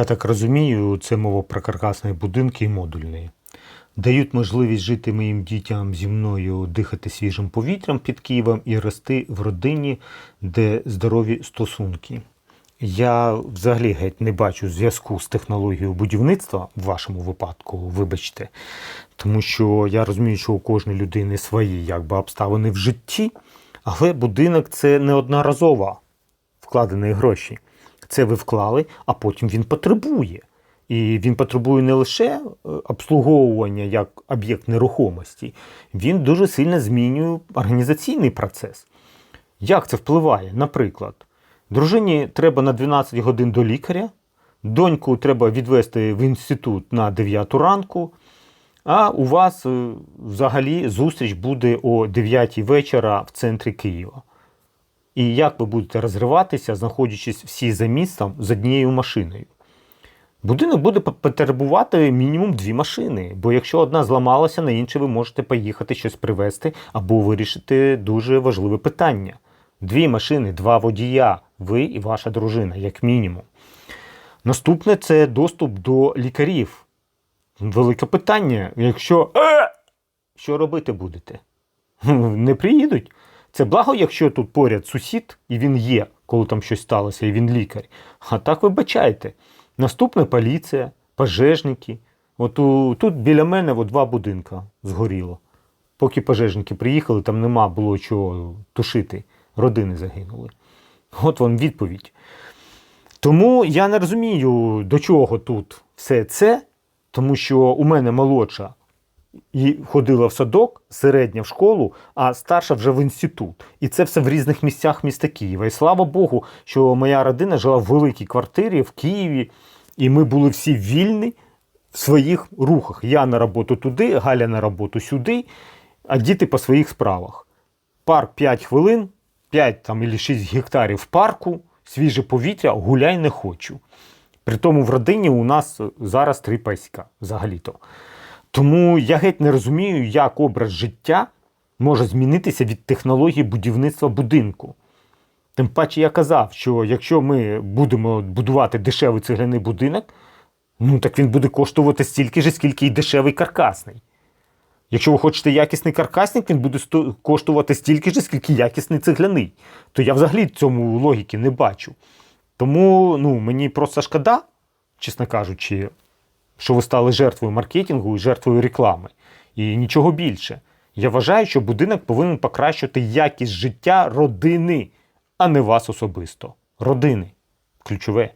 Я так розумію, це мова про каркасні будинки і модульні. Дають можливість жити моїм дітям зі мною дихати свіжим повітрям під Києвом і рости в родині, де здорові стосунки. Я взагалі геть не бачу зв'язку з технологією будівництва в вашому випадку, вибачте, тому що я розумію, що у кожної людини свої якби, обставини в житті, але будинок це неодноразово вкладені гроші. Це ви вклали, а потім він потребує. І він потребує не лише е, обслуговування як об'єкт нерухомості, він дуже сильно змінює організаційний процес. Як це впливає? Наприклад, дружині треба на 12 годин до лікаря, доньку треба відвести в інститут на 9 ранку, а у вас е, взагалі зустріч буде о 9 вечора в центрі Києва. І як ви будете розриватися, знаходячись всі за містом з однією машиною? Будинок буде потребувати мінімум дві машини, бо якщо одна зламалася, на інше ви можете поїхати щось привезти або вирішити дуже важливе питання. Дві машини, два водія, ви і ваша дружина, як мінімум. Наступне це доступ до лікарів. Велике питання. Якщо е, що робити будете? Не приїдуть. Це благо, якщо тут поряд сусід, і він є, коли там щось сталося, і він лікар. А так вибачайте. Наступне поліція, пожежники. От у, тут біля мене от два будинка згоріло. Поки пожежники приїхали, там нема було чого тушити. Родини загинули. От вам відповідь. Тому я не розумію, до чого тут все це, тому що у мене молодша і ходила в садок, середня в школу, а старша вже в інститут. І це все в різних місцях міста Києва. І слава Богу, що моя родина жила в великій квартирі в Києві, і ми були всі вільні в своїх рухах. Я на роботу туди, Галя на роботу сюди, а діти по своїх справах. Парк 5 хвилин, 5 там, або 6 гектарів парку, свіже повітря, гуляй не хочу. При тому в родині у нас зараз три паська взагалі-то. Тому я геть не розумію, як образ життя може змінитися від технології будівництва будинку. Тим паче я казав, що якщо ми будемо будувати дешевий цегляний будинок, ну так він буде коштувати стільки ж, скільки і дешевий каркасний. Якщо ви хочете якісний каркасник, він буде коштувати стільки ж, скільки якісний цегляний. То я взагалі цьому логіки не бачу. Тому ну, мені просто шкода, чесно кажучи, що ви стали жертвою маркетингу і жертвою реклами. І нічого більше. Я вважаю, що будинок повинен покращувати якість життя родини, а не вас особисто. Родини. Ключове.